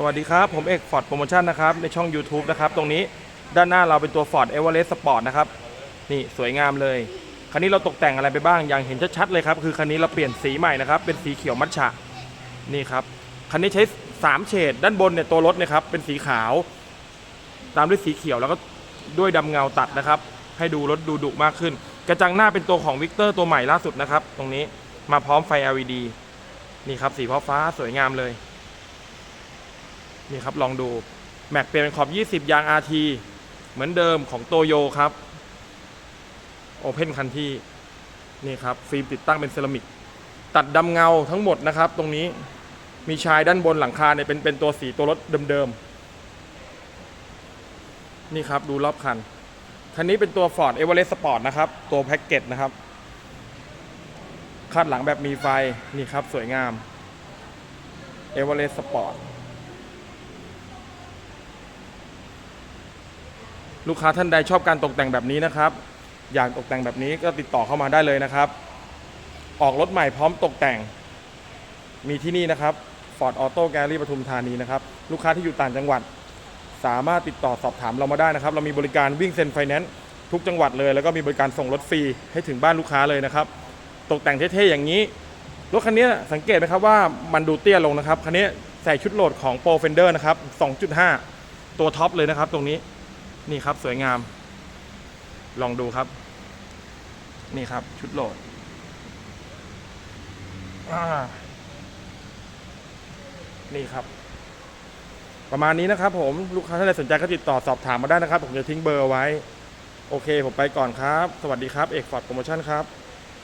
สวัสดีครับ ผมเอกฟอร์ดโปรโมชั่นนะครับ ในช่อง YouTube นะครับ ตรงนี้ด้านหน้าเราเป็นตัว Ford Everest Sport นะครับ นี่สวยงามเลย คันนี้เราตกแต่งอะไรไปบ้าง อย่างเห็นชัดๆเลยครับ คือคันนี้เราเปลี่ยนสีใหม่นะครับ เป็นสีเขียวมัทฉะนี่ครับ คันนี้ใช้ 3 เฉดด้านบนเนี่ยตัวรถเนะครับเป็นสีขาว ตามด้วยสีเขียวแล้วก็ด้วยดำเงาตัดนะครับ ให้ดูรถดูดุมากขึ้น กระจังหน้าเป็นตัวของวิกเตอร์ตัวใหม่ล่าสุดนะครับ ตรงนี้มาพร้อมไฟ LED นี่ครับสีฟ้าฟ้าสวยงามเลย นี่ครับลองดูแม็กเปลี่ยนเป็นขอบ 20 ยาง RT เหมือนเดิมของโตโยครับโอเพนคันที่นี่ครับฟิล์มติดตั้งเป็นเซรามิก ตัดดำเงาทั้งหมดนะครับ ตรงนี้มีชายด้านบนหลังคาเนี่ยเป็นเป็นตัวสีตัวรถเดิมๆนี่ครับดูรอบคัน คันนี้เป็นตัว Ford Everest Sport นะครับ ตัวแพ็กเกจนะครับ คาดหลังแบบมีไฟนี่ครับสวยงาม Everest Sport ลูกค้าท่านใดชอบการตกแต่งแบบนี้นะครับ อยากตกแต่งแบบนี้ก็ติดต่อเข้ามาได้เลยนะครับ ออกรถใหม่พร้อมตกแต่ง มีที่นี่นะครับ Ford Auto Gallery ปทุมธานีนะครับ ลูกค้าที่อยู่ต่างจังหวัด สามารถติดต่อสอบถามเรามาได้นะครับ เรามีบริการวิ่งเซ็นไฟแนนซ์ทุกจังหวัดเลย แล้วก็มีบริการส่งรถฟรีให้ถึงบ้านลูกค้าเลยนะครับ ตกแต่งเท่ๆอย่างนี้ รถคันนี้สังเกตไหมครับว่ามันดูเตี้ยลงนะครับ คันนี้ใส่ชุดโหลดของ Pro Fender นะครับ 2.5 ตัวท็อปเลยนะครับตรงนี้ นี่ครับสวยงาม ลองดูครับ นี่ครับชุดโหลดนี่ครับ ประมาณนี้นะครับ ผมลูกค้าท่านใดสนใจก็ติดต่อสอบถามมาได้นะครับ ผมจะทิ้งเบอร์ไว้ โอเค ผมไปก่อนครับ สวัสดีครับเอกฟอร์ดโปรโมชั่นครับ